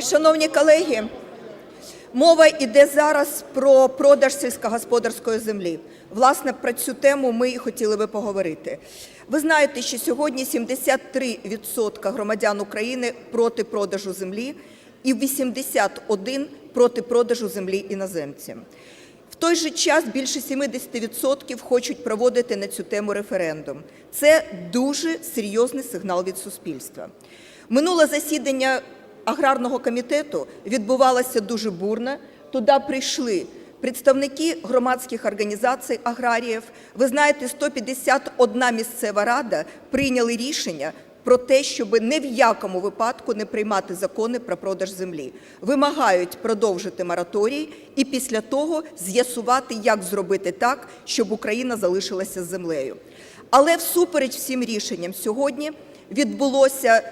Шановні колеги, мова йде зараз про продаж сільськогосподарської землі. Власне, про цю тему ми і хотіли би поговорити. Ви знаєте, що сьогодні 73% громадян України проти продажу землі і 81% проти продажу землі іноземцям. В той же час більше 70% хочуть проводити на цю тему референдум. Це дуже серйозний сигнал від суспільства. Минуле засідання аграрного комітету відбувалося дуже бурно. Туди прийшли представники громадських організацій аграріїв. Ви знаєте, 151 місцева рада прийняли рішення про те, щоб ні в якому випадку не приймати закони про продаж землі. Вимагають продовжити мораторій і після того з'ясувати, як зробити так, щоб Україна залишилася з землею. Але всупереч всім рішенням сьогодні відбулося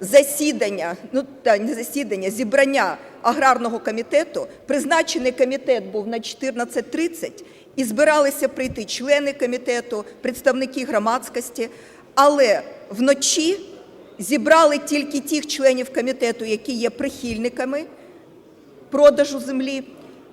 засідання, ну та не засідання, зібрання аграрного комітету. Призначений комітет був на 14.30 і збиралися прийти члени комітету, представники громадськості. Але вночі зібрали тільки тих членів комітету, які є прихильниками продажу землі.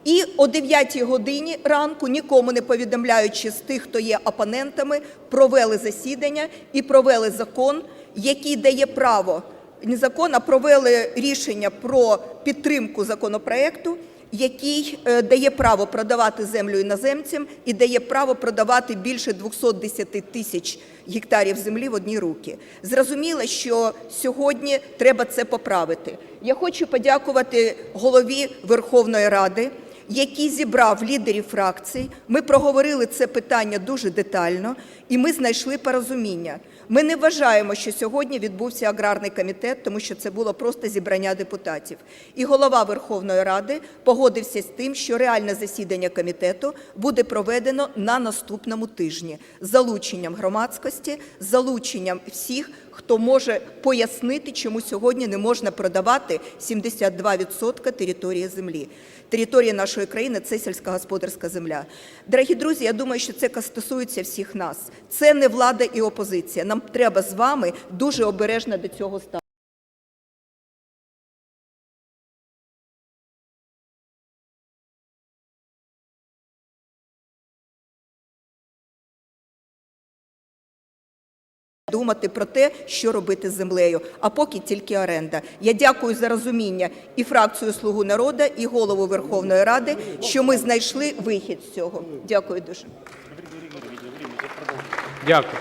І о 9 годині ранку, нікому не повідомляючи з тих, хто є опонентами, провели засідання і провели закон, який дає право, не закон, провели рішення про підтримку законопроекту, який е, дає право продавати землю іноземцям і дає право продавати більше 210 тисяч гектарів землі в одні руки. Зрозуміло, що сьогодні треба це поправити. Я хочу подякувати голові Верховної Ради, який зібрав лідерів фракцій. Ми проговорили це питання дуже детально, і ми знайшли порозуміння. Ми не вважаємо, що сьогодні відбувся аграрний комітет, тому що це було просто зібрання депутатів. І голова Верховної Ради погодився з тим, що реальне засідання комітету буде проведено на наступному тижні з залученням громадськості, з залученням всіх, хто може пояснити, чому сьогодні не можна продавати 72% території землі. Територія нашої країни це сільськогосподарська земля. Дорогі друзі, я думаю, що це стосується всіх нас. Це не влада і опозиція. Нам треба з вами дуже обережно до цього ставитися. Думати про те, що робити з землею, а поки тільки оренда. Я дякую за розуміння і фракцію Слугу народу, і голову Верховної Ради, що ми знайшли вихід з цього. Дякую дуже. Дякую.